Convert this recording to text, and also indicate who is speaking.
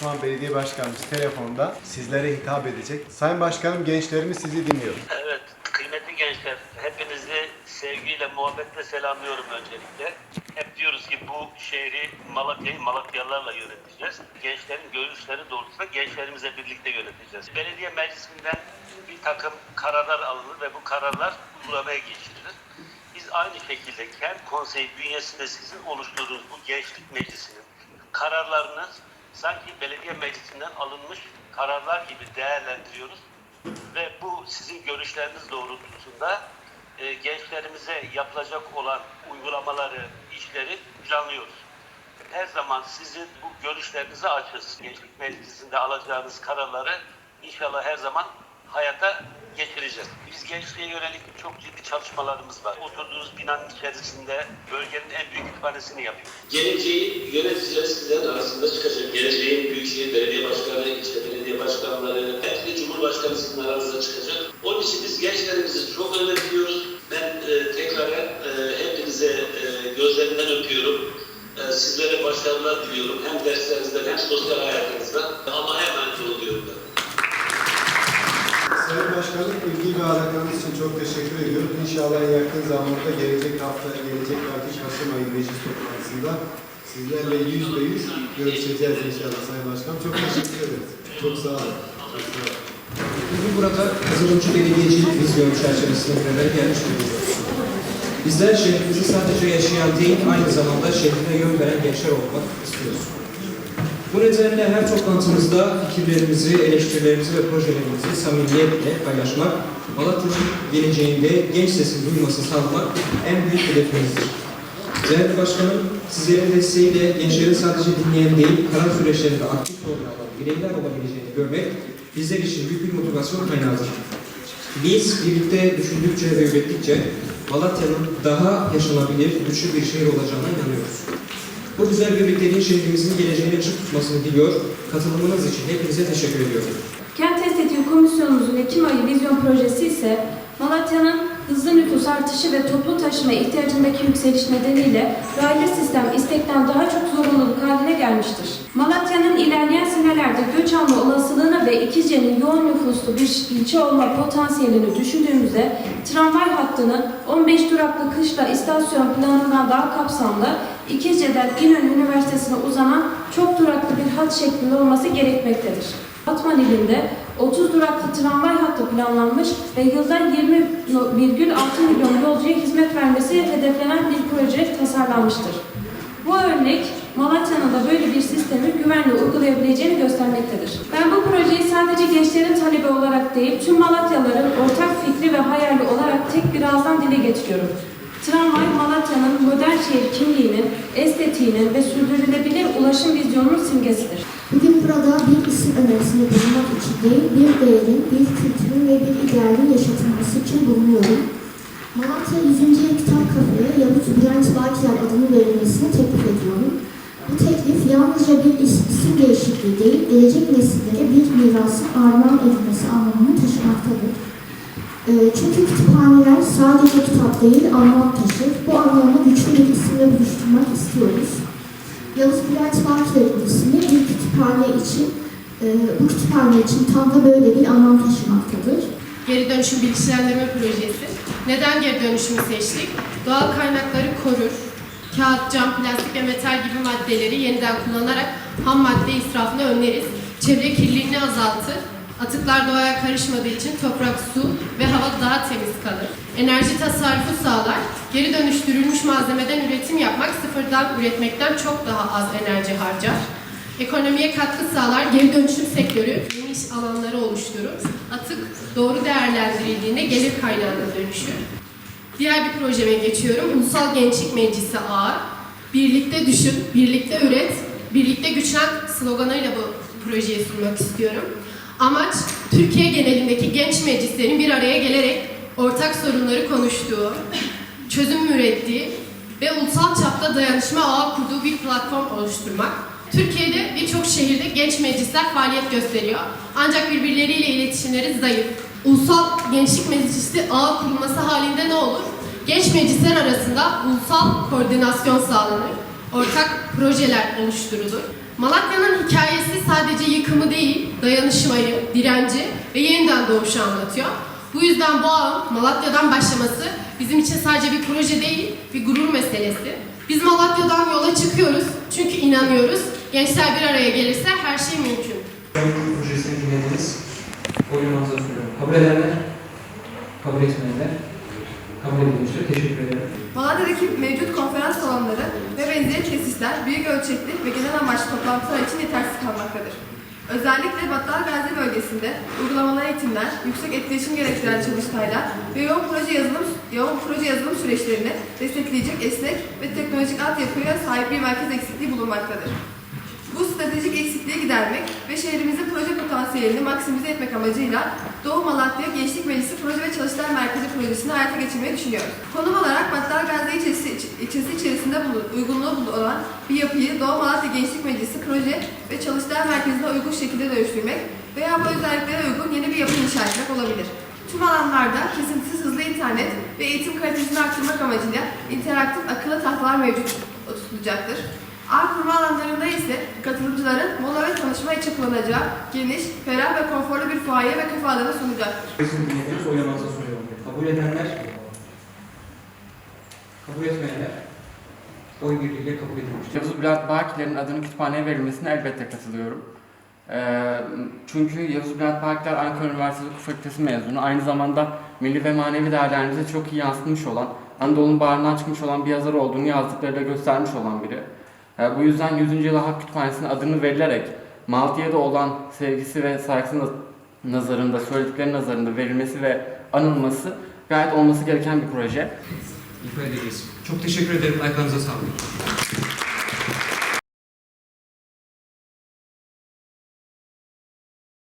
Speaker 1: Şu an belediye başkanımız telefonda sizlere hitap edecek. Sayın Başkanım gençlerimiz sizi dinliyor.
Speaker 2: Evet, kıymetli gençler, hepinizi sevgiyle, muhabbetle selamlıyorum öncelikle. Hep diyoruz ki bu şehri Malatya'yı Malatyalılarla yöneteceğiz. Gençlerin görüşleri doğrultusunda gençlerimize birlikte yöneteceğiz. Belediye meclisinden bir takım kararlar alınır ve bu kararlar uygulamaya geçirilir. Biz aynı şekilde kent konseyi bünyesinde sizin oluşturduğunuz bu gençlik meclisinin kararlarını sanki belediye meclisinden alınmış kararlar gibi değerlendiriyoruz ve bu sizin görüşleriniz doğrultusunda e, gençlerimize yapılacak olan uygulamaları, işleri planlıyoruz. Her zaman sizin bu görüşlerinizi açız. Gençlik Meclisi'nde alacağınız kararları inşallah her zaman hayata geçireceğiz. Biz gençliğe yönelik çok ciddi çalışmalarımız var. Oturduğunuz binanın içerisinde bölgenin en büyük kütüphanesini yapıyoruz. Geleceği yöneticiler sizlerin arasında çıkacak. Sizin aranızda çıkacak. Onun için biz gençlerimizi çok önemliyoruz. Ben e, tekrar e, hepinize e, gözlerinden öpüyorum. E, sizlere başarılar diliyorum. Hem derslerinizde hem sosyal hayatınızda. Allah'a emanet olun diyorum ben.
Speaker 1: Sayın Başkanım ilgi ve alakanız için çok teşekkür ediyorum. İnşallah yakın zamanda gelecek hafta, gelecek belki Kasım ayı meclis toplantısında sizlerle yüz be yüz görüşeceğiz inşallah Sayın Başkanım. Çok teşekkür ederiz. Çok sağ olun. Çok sağ olun.
Speaker 3: Bugün burada Kızılımcı Belediyecilik Vizyonu çerçevesinde beraber gelmiş bulunuyoruz. Bizler şehrimizi sadece yaşayan değil, aynı zamanda şehrine yön veren gençler olmak istiyoruz. Bu nedenle her toplantımızda fikirlerimizi, eleştirilerimizi ve projelerimizi samimiyetle paylaşmak, Malatya'nın geleceğinde genç sesin duymasını sağlamak en büyük hedefimizdir. Değerli Başkanım, sizlerin desteğiyle gençlerin sadece dinleyen değil, karar süreçlerinde aktif rol alan bireyler olabileceğini görmek bizler için büyük bir motivasyon kaynağıdır. Biz birlikte düşündükçe ve ürettikçe Malatya'nın daha yaşanabilir, güçlü bir şehir olacağına inanıyoruz. Bu güzel birlikteliğin şehrimizin geleceğini ışık tutmasını diliyor. Katılımınız için hepinize teşekkür ediyorum.
Speaker 4: Komisyonumuzun Ekim ayı vizyon projesi ise Malatya'nın hızlı nüfus artışı ve toplu taşıma ihtiyacındaki yükseliş nedeniyle raylı sistem istekten daha çok zorunluluk haline gelmiştir. Malatya'nın ilerleyen senelerde göç alma olasılığını ve İkizce'nin yoğun nüfuslu bir ilçe olma potansiyelini düşündüğümüzde tramvay hattının 15 duraklı kışla istasyon planından daha kapsamlı İkizce'den İnönü Üniversitesi'ne uzanan çok duraklı bir hat şeklinde olması gerekmektedir. Batman ilinde 30 duraklı tramvay hattı planlanmış ve yılda 20,6 milyon yolcuya hizmet vermesi hedeflenen bir proje tasarlanmıştır. Bu örnek Malatya'nın da böyle bir sistemi güvenle uygulayabileceğini göstermektedir. Ben bu projeyi sadece gençlerin talebi olarak değil, tüm Malatyalıların ortak fikri ve hayali olarak tek bir ağızdan dile getiriyorum. Tramvay Malatya'nın modern şehir kimliğinin, estetiğinin ve sürdürülebilir ulaşım vizyonunun simgesidir.
Speaker 5: Bugün burada bir isim önerisinde bulunmak için değil, bir değerin, bir kültürün ve bir idealin yaşatılması için bulunuyorum. Malatya 100. Yıl Kitap Kafeye Yavuz Bülent Bakiler adını verilmesini teklif ediyorum. Bu teklif yalnızca bir is- isim değişikliği değil, gelecek nesillere bir mirasın armağan edilmesi anlamını taşımaktadır. Ee, çünkü kütüphaneler sadece kitap değil, anlam taşır. Bu anlamı güçlü bir isimle buluşturmak istiyoruz. Yavuz Bülent Bakiler'in ismi bir kütüphane için, e, bu kütüphane için tam da böyle bir anlam taşımaktadır.
Speaker 6: Geri dönüşüm bilinçlendirme projesi. Neden geri dönüşümü seçtik? Doğal kaynakları korur. Kağıt, cam, plastik ve metal gibi maddeleri yeniden kullanarak ham madde israfını önleriz. Çevre kirliliğini azaltır. Atıklar doğaya karışmadığı için toprak, su ve hava daha temiz kalır. Enerji tasarrufu sağlar. Geri dönüştürülmüş malzemeden üretim yapmak sıfırdan üretmekten çok daha az enerji harcar. Ekonomiye katkı sağlar, geri dönüşüm sektörü yeni iş alanları oluşturur. Atık doğru değerlendirildiğinde gelir kaynağına dönüşür. Diğer bir projeme geçiyorum. Ulusal Gençlik Meclisi Ağı. Birlikte düşün, birlikte üret, birlikte güçlen sloganıyla bu projeyi sunmak istiyorum. Amaç, Türkiye genelindeki genç meclislerin bir araya gelerek ortak sorunları konuştuğu, çözüm ürettiği ve ulusal çapta dayanışma ağı kurduğu bir platform oluşturmak. Türkiye'de birçok şehirde genç meclisler faaliyet gösteriyor. Ancak birbirleriyle iletişimleri zayıf. Ulusal Gençlik Meclisi ağı kurulması halinde ne olur? Genç meclisler arasında ulusal koordinasyon sağlanır. Ortak projeler oluşturulur. Malatya'nın hikayesi sadece yıkımı değil, dayanışmayı, direnci ve yeniden doğuşu anlatıyor. Bu yüzden bu ağın Malatya'dan başlaması bizim için sadece bir proje değil, bir gurur meselesi. Biz Malatya'dan yola çıkıyoruz çünkü inanıyoruz. Gençler bir araya gelirse her şey mümkün.
Speaker 3: Projesini dinlediniz. Oyunumuza sunuyorum. Kabul edenler, kabul etmeyenler, kabul edilmiştir. Teşekkür ederim.
Speaker 7: Malatya'daki mevcut konferans salonları ve benzeri tesisler büyük ölçekli ve genel amaçlı toplantılar için yetersiz kalmaktadır. Özellikle Battal Gazi bölgesinde uygulamalı eğitimler, yüksek etkileşim gerektiren çalıştaylar ve yoğun proje yazılım, yoğun proje yazılım süreçlerini destekleyecek esnek ve teknolojik altyapıya sahip bir merkez eksikliği bulunmaktadır. Bu stratejik eksikliği gidermek ve şehrimizin proje potansiyelini maksimize etmek amacıyla Doğu Malatya Gençlik Meclisi Proje ve Çalıştay Merkezi projesini hayata geçirmeyi düşünüyoruz. Konum olarak Battal Gazi ilçesi, ilçesi içerisinde bulun, uygunluğu olan bir yapıyı Doğu Malatya Gençlik Meclisi Proje ve Çalıştay Merkezi'ne uygun şekilde dönüştürmek veya bu özelliklere uygun yeni bir yapı inşa etmek olabilir. Tüm alanlarda kesintisiz hızlı internet ve eğitim kalitesini arttırmak amacıyla interaktif akıllı tahtalar mevcut tutulacaktır. Ağ kurma alanlarında ise katılımcıların mola ve tanışma için kullanacağı geniş, ferah ve konforlu bir fuaye ve kafe alanı sunacaktır.
Speaker 3: Dinlediniz. Oyunumuza sunuyorum. Kabul edenler, kabul etmeyenler, oy birliğiyle kabul edilmiştir.
Speaker 8: Yavuz Bülent Bakiler'in adının kütüphaneye verilmesine elbette katılıyorum. Ee, çünkü Yavuz Bülent Bakiler Ankara Üniversitesi Hukuk Fakültesi mezunu. Aynı zamanda milli ve manevi değerlerimize çok iyi yansıtmış olan, Anadolu'nun bağrından çıkmış olan bir yazar olduğunu yazdıklarıyla göstermiş olan biri. Ee, bu yüzden 100. Yılı Hak Kütüphanesi'ne adını verilerek Malatya'da olan sevgisi ve saygısı naz- nazarında, söyledikleri nazarında verilmesi ve anılması gayet olması gereken bir proje.
Speaker 3: İfa edeceğiz. Çok teşekkür ederim. Ayaklarınıza sağlık.